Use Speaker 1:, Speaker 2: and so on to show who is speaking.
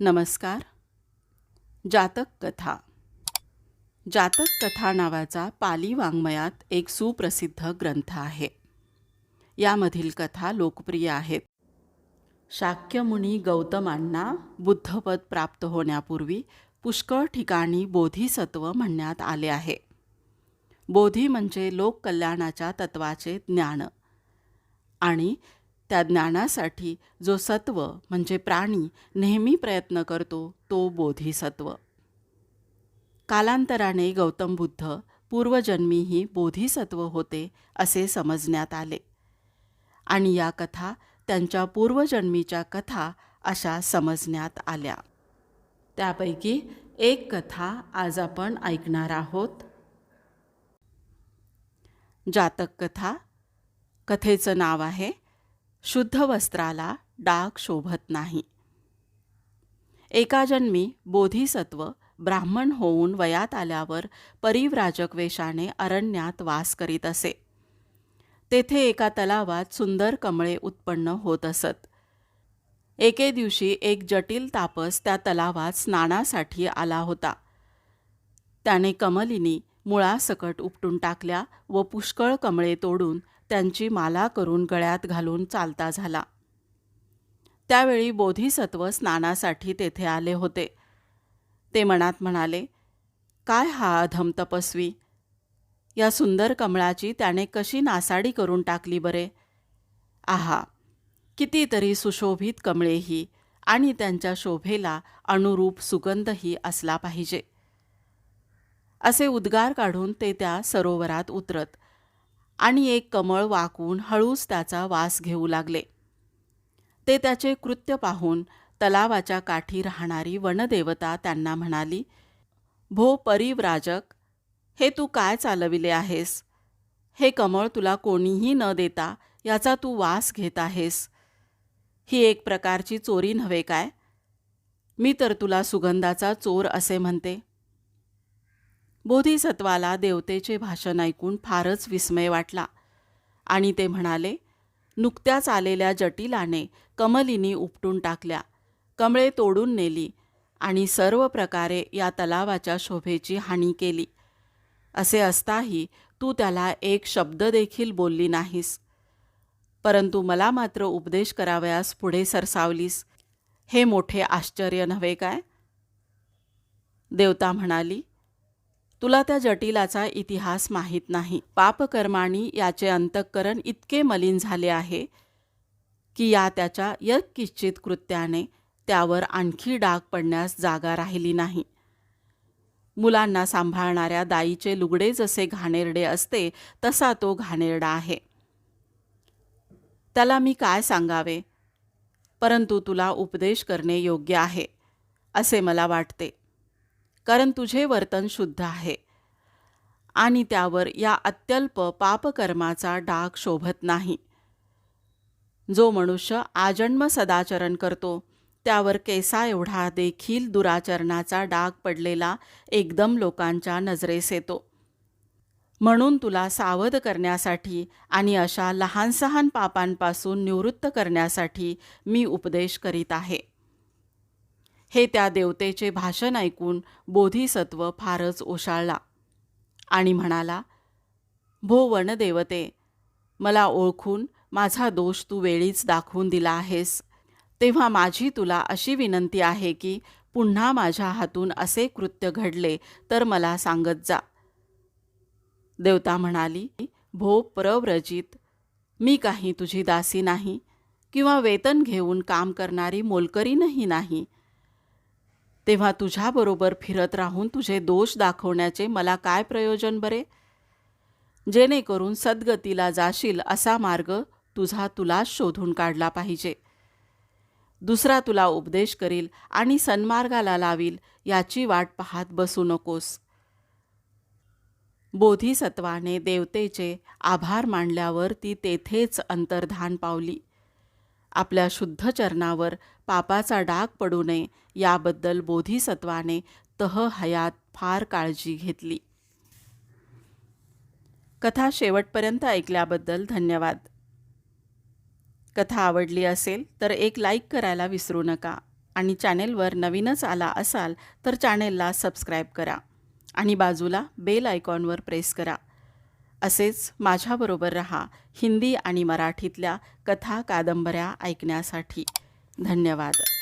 Speaker 1: नमस्कार. जातक कथा. जातक कथा नावाचा पाली वाङ्मयात एक सुप्रसिद्ध ग्रंथ आहे. यामधील कथा लोकप्रिय आहेत. शाक्यमुनी गौतमांना बुद्धपद प्राप्त होण्यापूर्वी पुष्कळ ठिकाणी बोधिसत्व म्हणण्यात आले आहे. बोधी म्हणजे लोककल्याणाच्या तत्वाचे ज्ञान. आणि त्या ज्ञानासाठी जो सत्व म्हणजे प्राणी नेहमी प्रयत्न करतो तो बोधिसत्व. कालांतराने गौतम बुद्ध पूर्वजन्मीही बोधिसत्व होते असे समजण्यात आले. आणि या कथा त्यांच्या पूर्वजन्मीच्या कथा अशा समजण्यात आल्या. त्यापैकी एक कथा आज आपण ऐकणार आहोत. जातक कथा. कथेचं नाव आहे शुद्ध वस्त्राला डाग शोभत नाही. एका जन्मी बोधिसत्व ब्राह्मण होऊन वयात आल्यावर परिव्राजक वेशाने अरण्यात वास करीत असे. तेथे एका तलावात सुंदर कमळे उत्पन्न होत असत. एके दिवशी एक जटिल तापस त्या तलावात स्नानासाठी आला होता. त्याने कमलिनी मुळासकट उपटून टाकल्या व पुष्कळ कमळे तोडून त्यांची माला करून गळ्यात घालून चालता झाला. त्यावेळी बोधिसत्व स्नानासाठी तेथे आले होते. ते मनात म्हणाले काय हा अधम तपस्वी? या सुंदर कमळाची त्याने कशी नासाडी करून टाकली बरे? आहा कितीतरी सुशोभित कमळेही आणि त्यांच्या शोभेला अनुरूप सुगंधही असला पाहिजे. असे उद्गार काढून ते त्या सरोवरात उतरत आणि एक कमळ वाकून हळूच त्याचा वास घेऊ लागले. ते त्याचे कृत्य पाहून तलावाच्या काठी राहणारी वनदेवता त्यांना म्हणाली भो परिव्राजक हे तू काय चालविले आहेस? हे कमळ तुला कोणीही न देता याचा तू वास घेत आहेस? ही एक प्रकारची चोरी नव्हे काय? मी तर तुला सुगंधाचा चोर असे म्हणते. बोधिसत्वाला देवतेचे भाषण ऐकून फारच विस्मय वाटला. आणि ते म्हणाले नुकत्याच आलेल्या जटिलाने कमलिनी उपटून टाकल्या. कमळे तोडून नेली आणि सर्व प्रकारे या तलावाच्या शोभेची हानी केली. असे असताही तू त्याला एक शब्द देखील बोलली नाहीस. परंतु मला मात्र उपदेश करावयास पुढे सरसावलीस. हे मोठे आश्चर्य नव्हे काय? देवता म्हणाली तुला त्या जटिलाचा इतिहास माहीत नाही. पापकर्माणी याचे अंतःकरण इतके मलिन झाले आहे की या त्याच्या यत्किश्चित कृत्याने त्यावर आणखी डाग पडण्यास जागा राहिली नाही. मुलांना सांभाळणाऱ्या दाईचे लुगडे जसे घाणेरडे असते तसा तो घाणेरडा आहे. त्याला मी काय सांगावे? परंतु तुला उपदेश करणे योग्य आहे असे मला वाटते. कारण तुझे वर्तन शुद्ध आहे. आणि त्यावर या अत्यल्प पापकर्माचा डाग शोभत नाही. जो मनुष्य आजन्म सदाचरण करतो त्यावर केसा एवढा देखील दुराचरणाचा डाग पडलेला एकदम लोकांच्या नजरेस येतो. म्हणून तुला सावध करण्यासाठी आणि अशा लहान सहान पापांपासून निवृत्त करण्यासाठी मी उपदेश करीत आहे. हे त्या देवतेचे भाषण ऐकून बोधिसत्व फारच ओशाळला आणि म्हणाला भो वनदेवते मला ओळखून माझा दोष तू वेळीच दाखवून दिला आहेस. तेव्हा माझी तुला अशी विनंती आहे की पुन्हा माझ्या हातून असे कृत्य घडले तर मला सांगत जा. देवता म्हणाली भो प्रव्रजित मी काही तुझी दासी नाही किंवा वेतन घेऊन काम करणारी मोलकरीनही नाही. तेव्हा तुझ्याबरोबर फिरत राहून तुझे दोष दाखवण्याचे मला काय प्रयोजन बरे? जेणेकरून सद्गतीला जाशील असा मार्ग तुझा तुलाच शोधून काढला पाहिजे. दुसरा तुला उपदेश करील आणि सन्मार्गाला लावील याची वाट पाहत बसू नकोस. बोधिसत्वाने देवतेचे आभार मांडल्यावर ती तेथेच अंतर्धान पावली. आपल्या शुद्ध चरणावर पापाचा डाग पडू नये याबद्दल बोधिसत्वाने तह हयात फार काळजी घेतली. कथा शेवटपर्यंत ऐकल्याबद्दल धन्यवाद. कथा आवडली असेल तर एक लाईक करायला विसरू नका आणि चॅनेलवर नवीनच आला असाल तर चॅनेलला सबस्क्राईब करा आणि बाजूला बेल आयकॉनवर प्रेस करा. असेच माझ्याबरोबर रहा हिंदी आणि मराठीतल्या कथा कादंबऱ्या ऐकण्यासाठी. धन्यवाद.